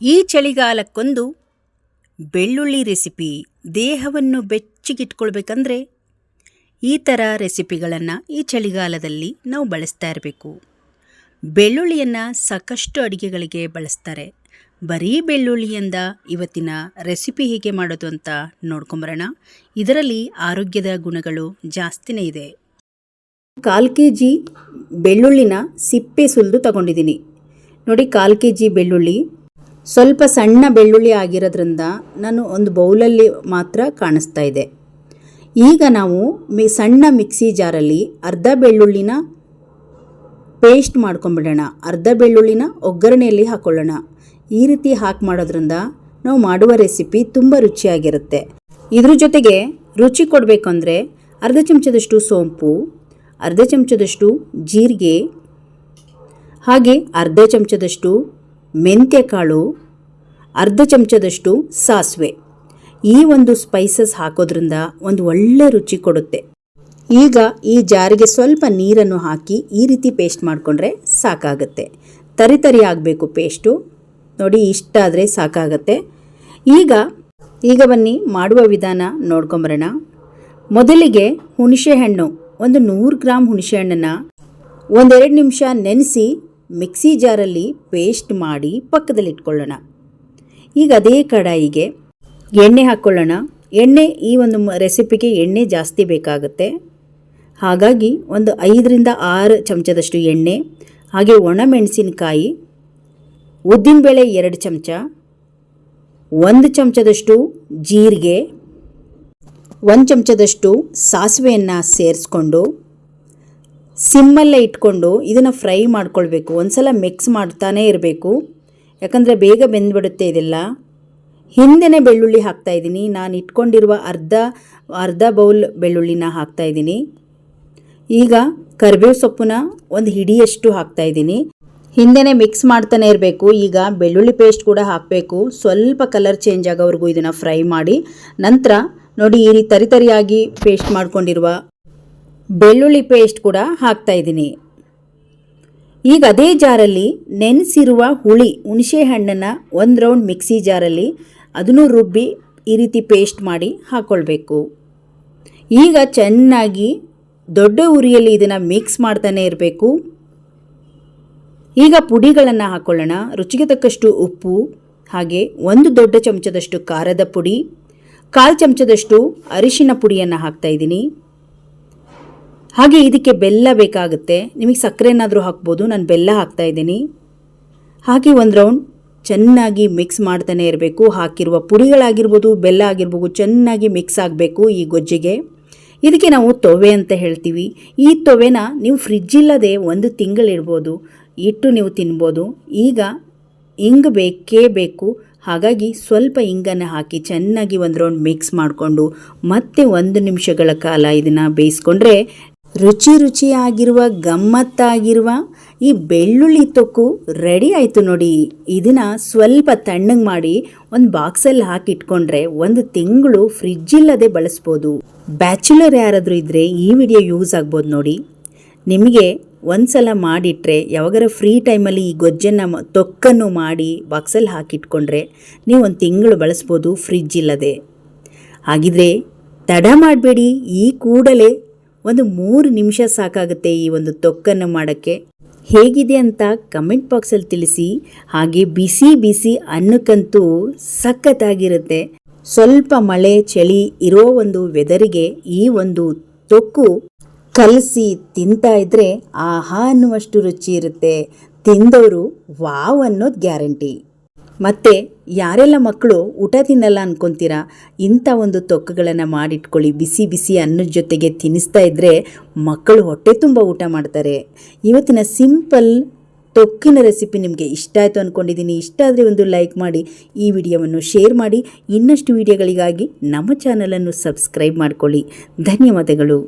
ಈ ಚಳಿಗಾಲಕ್ಕೊಂದು ಬೆಳ್ಳುಳ್ಳಿ ರೆಸಿಪಿ ದೇಹವನ್ನು ಬೆಚ್ಚಗಿಟ್ಕೊಳ್ಬೇಕಂದ್ರೆ ಈ ಥರ ರೆಸಿಪಿಗಳನ್ನು ಈ ಚಳಿಗಾಲದಲ್ಲಿ ನಾವು ಬಳಸ್ತಾ ಇರಬೇಕು. ಬೆಳ್ಳುಳ್ಳಿಯನ್ನು ಸಾಕಷ್ಟು ಅಡುಗೆಗಳಿಗೆ ಬಳಸ್ತಾರೆ. ಬರೀ ಬೆಳ್ಳುಳ್ಳಿಯಿಂದ ಇವತ್ತಿನ ರೆಸಿಪಿ ಹೇಗೆ ಮಾಡೋದು ಅಂತ ನೋಡ್ಕೊಂಬರೋಣ. ಇದರಲ್ಲಿ ಆರೋಗ್ಯದ ಗುಣಗಳು ಜಾಸ್ತಿನೇ ಇದೆ. ಕಾಲು ಕೆ ಜಿ ಬೆಳ್ಳುಳ್ಳಿನ ಸಿಪ್ಪೆ ಸುಲಿದು ತಗೊಂಡಿದ್ದೀನಿ. ನೋಡಿ, ಕಾಲು ಕೆ ಜಿ ಬೆಳ್ಳುಳ್ಳಿ ಸ್ವಲ್ಪ ಸಣ್ಣ ಬೆಳ್ಳುಳ್ಳಿ ಆಗಿರೋದ್ರಿಂದ ನಾನು ಒಂದು ಬೌಲಲ್ಲಿ ಮಾತ್ರ ಕಾಣಿಸ್ತಾ ಇದೆ. ಈಗ ನಾವು ಮಿ ಸಣ್ಣ ಮಿಕ್ಸಿ ಜಾರಲ್ಲಿ ಅರ್ಧ ಬೆಳ್ಳುಳ್ಳಿನ ಪೇಸ್ಟ್ ಮಾಡ್ಕೊಂಬಿಡೋಣ. ಅರ್ಧ ಬೆಳ್ಳುಳ್ಳಿನ ಒಗ್ಗರಣೆಯಲ್ಲಿ ಹಾಕ್ಕೊಳ್ಳೋಣ ಈ ರೀತಿ ಹಾಕಿ ಮಾಡೋದ್ರಿಂದ ನಾವು ಮಾಡುವ ರೆಸಿಪಿ ತುಂಬ ರುಚಿಯಾಗಿರುತ್ತೆ. ಇದ್ರ ಜೊತೆಗೆ ರುಚಿ ಕೊಡಬೇಕು ಅಂದರೆ ಅರ್ಧ ಚಮಚದಷ್ಟು ಸೋಂಪು, ಅರ್ಧ ಚಮಚದಷ್ಟು ಜೀರಿಗೆ, ಹಾಗೆ ಅರ್ಧ ಚಮಚದಷ್ಟು ಮೆಂತ್ಯ ಕಾಳು ಅರ್ಧ ಚಮಚದಷ್ಟು ಸಾಸಿವೆ. ಈ ಒಂದು ಸ್ಪೈಸಸ್ ಹಾಕೋದ್ರಿಂದ ಒಂದು ಒಳ್ಳೆ ರುಚಿ ಕೊಡುತ್ತೆ. ಈಗ ಈ ಜಾರಿಗೆ ಸ್ವಲ್ಪ ನೀರನ್ನು ಹಾಕಿ ಈ ರೀತಿ ಪೇಸ್ಟ್ ಮಾಡಿಕೊಂಡ್ರೆ ಸಾಕಾಗುತ್ತೆ. ತರಿ ತರಿ ಆಗಬೇಕು ಪೇಸ್ಟು ನೋಡಿ, ಇಷ್ಟ ಆದರೆ ಸಾಕಾಗತ್ತೆ. ಈಗ ಈಗ ಬನ್ನಿ, ಮಾಡುವ ವಿಧಾನ ನೋಡ್ಕೊಂಬರೋಣ. ಮೊದಲಿಗೆ ಹುಣಸೆಹಣ್ಣು ಒಂದು ನೂರು ಗ್ರಾಮ್ ಹುಣಸೆಹಣ್ಣನ್ನು ಒಂದೆರಡು ನಿಮಿಷ ನೆನೆಸಿ ಮಿಕ್ಸಿ ಜಾರಲ್ಲಿ ಪೇಸ್ಟ್ ಮಾಡಿ ಪಕ್ಕದಲ್ಲಿಟ್ಕೊಳ್ಳೋಣ. ಈಗ ಅದೇ ಕಡಾಯಿಗೆ ಎಣ್ಣೆ ಹಾಕ್ಕೊಳ್ಳೋಣ ಎಣ್ಣೆ ಈ ಒಂದು ರೆಸಿಪಿಗೆ ಎಣ್ಣೆ ಜಾಸ್ತಿ ಬೇಕಾಗುತ್ತೆ. ಹಾಗಾಗಿ ಒಂದು ಐದರಿಂದ ಆರು ಚಮಚದಷ್ಟು ಎಣ್ಣೆ, ಹಾಗೆ ಒಣಮೆಣಸಿನಕಾಯಿ ಉದ್ದಿನಬೇಳೆ ಎರಡು ಚಮಚ, ಒಂದು ಚಮಚದಷ್ಟು ಜೀರಿಗೆ, ಒಂದು ಚಮಚದಷ್ಟು ಸಾಸಿವೆಯನ್ನು ಸೇರಿಸ್ಕೊಂಡು ಸಿಮ್ಮಲ್ಲೇ ಇಟ್ಕೊಂಡು ಇದನ್ನು ಫ್ರೈ ಮಾಡ್ಕೊಳ್ಬೇಕು. ಒಂದ್ಸಲ ಮಿಕ್ಸ್ ಮಾಡ್ತಾನೇ ಇರಬೇಕು. ಯಾಕಂದರೆ ಬೇಗ ಬೆಂದ್ಬಿಡುತ್ತೆ ಇದೆಲ್ಲ. ಹಿಂದೆನೇ ಬೆಳ್ಳುಳ್ಳಿ ಹಾಕ್ತಾ ಇದ್ದೀನಿ. ನಾನು ಇಟ್ಕೊಂಡಿರುವ ಅರ್ಧ ಅರ್ಧ ಬೌಲ್ ಬೆಳ್ಳುಳ್ಳಿನ ಹಾಕ್ತಾ ಇದ್ದೀನಿ. ಈಗ ಕರಿಬೇವು ಸೊಪ್ಪನ್ನ ಒಂದು ಹಿಡಿಯಷ್ಟು ಹಾಕ್ತಾ ಇದ್ದೀನಿ. ಹಿಂದೆನೇ ಮಿಕ್ಸ್ ಮಾಡ್ತಾನೆ ಇರಬೇಕು. ಈಗ ಬೆಳ್ಳುಳ್ಳಿ ಪೇಸ್ಟ್ ಕೂಡ ಹಾಕಬೇಕು. ಸ್ವಲ್ಪ ಕಲರ್ ಚೇಂಜ್ ಆಗೋವರೆಗೂ ಇದನ್ನು ಫ್ರೈ ಮಾಡಿ. ನಂತರ ನೋಡಿ ಈ ರೀತಿ ತರಿತರಿಯಾಗಿ ಪೇಸ್ಟ್ ಮಾಡಿಕೊಂಡಿರುವ ಬೆಳ್ಳುಳ್ಳಿ ಪೇಸ್ಟ್ ಕೂಡ ಹಾಕ್ತಾ ಇದ್ದೀನಿ. ಈಗ ಅದೇ ಜಾರಲ್ಲಿ ನೆನೆಸಿರುವ ಹುಳಿ ಹುಣಸೆ ಹಣ್ಣನ್ನು ಒಂದು ರೌಂಡ್ ಮಿಕ್ಸಿ ಜಾರಲ್ಲಿ ಅದನ್ನು ರುಬ್ಬಿ ಈ ರೀತಿ ಪೇಸ್ಟ್ ಮಾಡಿ ಹಾಕ್ಕೊಳ್ಬೇಕು ಈಗ ಚೆನ್ನಾಗಿ ದೊಡ್ಡ ಉರಿಯಲ್ಲಿ ಇದನ್ನು ಮಿಕ್ಸ್ ಮಾಡ್ತಾನೆ ಇರಬೇಕು. ಈಗ ಪುಡಿಗಳನ್ನು ಹಾಕ್ಕೊಳ್ಳೋಣ ರುಚಿಗೆ ತಕ್ಕಷ್ಟು ಉಪ್ಪು, ಹಾಗೆ ಒಂದು ದೊಡ್ಡ ಚಮಚದಷ್ಟು ಖಾರದ ಪುಡಿ, ಕಾಲು ಚಮಚದಷ್ಟು ಅರಿಶಿನ ಪುಡಿಯನ್ನು ಹಾಕ್ತಾ ಇದ್ದೀನಿ. ಹಾಗೆ ಇದಕ್ಕೆ ಬೆಲ್ಲ ಬೇಕಾಗುತ್ತೆ. ನಿಮಗೆ ಸಕ್ಕರೆ ಏನಾದರೂ ಹಾಕ್ಬೋದು. ನಾನು ಬೆಲ್ಲ ಹಾಕ್ತಾ ಇದ್ದೀನಿ. ಹಾಗೆ ಒಂದು ರೌಂಡ್ ಚೆನ್ನಾಗಿ ಮಿಕ್ಸ್ ಮಾಡ್ತಾನೆ ಇರಬೇಕು. ಹಾಕಿರುವ ಪುಡಿಗಳಾಗಿರ್ಬೋದು, ಬೆಲ್ಲ ಆಗಿರ್ಬೋದು ಚೆನ್ನಾಗಿ ಮಿಕ್ಸ್ ಆಗಬೇಕು ಈ ಗೊಜ್ಜಿಗೆ. ಇದಕ್ಕೆ ನಾವು ತೊವೆ ಅಂತ ಹೇಳ್ತೀವಿ. ಈ ತೊವೆನ ನೀವು ಫ್ರಿಜ್ ಇಲ್ಲದೆ ಒಂದು ತಿಂಗಳಿಡ್ಬೋದು ಇಟ್ಟು ನೀವು ತಿನ್ಬೋದು. ಈಗ ಇಂಗು ಬೇಕೇ ಬೇಕು. ಹಾಗಾಗಿ ಸ್ವಲ್ಪ ಇಂಗನ್ನು ಹಾಕಿ ಚೆನ್ನಾಗಿ ಒಂದು ರೌಂಡ್ ಮಿಕ್ಸ್ ಮಾಡಿಕೊಂಡು ಮತ್ತೆ ಒಂದು ನಿಮಿಷಗಳ ಕಾಲ ಇದನ್ನು ಬೇಯಿಸ್ಕೊಂಡ್ರೆ ರುಚಿ ರುಚಿಯಾಗಿರುವ, ಗಮ್ಮತ್ತಾಗಿರುವ ಈ ಬೆಳ್ಳುಳ್ಳಿ ತೊಕ್ಕು ರೆಡಿ ಆಯಿತು ನೋಡಿ. ಇದನ್ನು ಸ್ವಲ್ಪ ತಣ್ಣಗೆ ಮಾಡಿ ಒಂದು ಬಾಕ್ಸಲ್ಲಿ ಹಾಕಿ ಇಟ್ಕೊಂಡ್ರೆ ಒಂದು ತಿಂಗಳು ಫ್ರಿಜ್ ಇಲ್ಲದೆ ಬಳಸ್ಬೋದು. ಬ್ಯಾಚುಲರ್ ಯಾರಾದರೂ ಇದ್ದರೆ ಈ ವಿಡಿಯೋ ಯೂಸ್ ಆಗ್ಬೋದು ನೋಡಿ. ನಿಮಗೆ ಒಂದ್ಸಲ ಮಾಡಿಟ್ರೆ, ಯಾವಾಗಾರ ಫ್ರೀ ಟೈಮಲ್ಲಿ ಈ ಗೊಜ್ಜನ್ನು ತೊಕ್ಕನ್ನು ಮಾಡಿ ಬಾಕ್ಸಲ್ಲಿ ಹಾಕಿಟ್ಕೊಂಡ್ರೆ ನೀವು ಒಂದು ತಿಂಗಳು ಬಳಸ್ಬೋದು ಫ್ರಿಜ್ ಇಲ್ಲದೆ. ಹಾಗಿದ್ರೆ ತಡ ಮಾಡಬೇಡಿ, ಈ ಕೂಡಲೇ ಒಂದು ಮೂರು ನಿಮಿಷ ಸಾಕಾಗುತ್ತೆ ಈ ಒಂದು ತೊಕ್ಕನ್ನು ಮಾಡೋಕ್ಕೆ. ಹೇಗಿದೆ ಅಂತ ಕಮೆಂಟ್ ಬಾಕ್ಸಲ್ಲಿ ತಿಳಿಸಿ. ಹಾಗೆ ಬಿಸಿ ಬಿಸಿ ಅನ್ನಕ್ಕಂತೂ ಸಖತ್ತಾಗಿರುತ್ತೆ. ಸ್ವಲ್ಪ ಮಳೆ, ಚಳಿ ಇರೋ ಒಂದು ವೆದರಿಗೆ ಈ ಒಂದು ತೊಕ್ಕು ಕಲಸಿ ತಿಂತಾ ಇದ್ರೆ ಆಹಾ ಅನ್ನುವಷ್ಟು ರುಚಿ ಇರುತ್ತೆ. ತಿಂದವರು ವಾವ್ ಅನ್ನೋದು ಗ್ಯಾರಂಟಿ. ಮತ್ತೆ ಯಾರೆಲ್ಲ ಮಕ್ಕಳು ಊಟ ತಿನ್ನಲ್ಲ ಅನ್ಕೊಂತೀರಾ? ಇಂಥ ಒಂದು ತೊಕ್ಕುಗಳನ್ನು ಮಾಡಿಟ್ಕೊಳ್ಳಿ, ಬಿಸಿ ಬಿಸಿ ಅನ್ನದ ಜೊತೆಗೆ ತಿನ್ನಿಸ್ತಾ ಇದ್ದರೆ ಮಕ್ಕಳು ಹೊಟ್ಟೆ ತುಂಬ ಊಟ ಮಾಡ್ತಾರೆ. ಇವತ್ತಿನ ಸಿಂಪಲ್ ತೊಕ್ಕಿನ ರೆಸಿಪಿ ನಿಮಗೆ ಇಷ್ಟ ಆಯಿತು ಅಂದ್ಕೊಂಡಿದ್ದೀನಿ ಇಷ್ಟ ಆದರೆ ಒಂದು ಲೈಕ್ ಮಾಡಿ, ಈ ವಿಡಿಯೋವನ್ನು ಶೇರ್ ಮಾಡಿ, ಇನ್ನಷ್ಟು ವಿಡಿಯೋಗಳಿಗಾಗಿ ನಮ್ಮ ಚಾನಲನ್ನು ಸಬ್ಸ್ಕ್ರೈಬ್ ಮಾಡ್ಕೊಳ್ಳಿ. ಧನ್ಯವಾದಗಳು.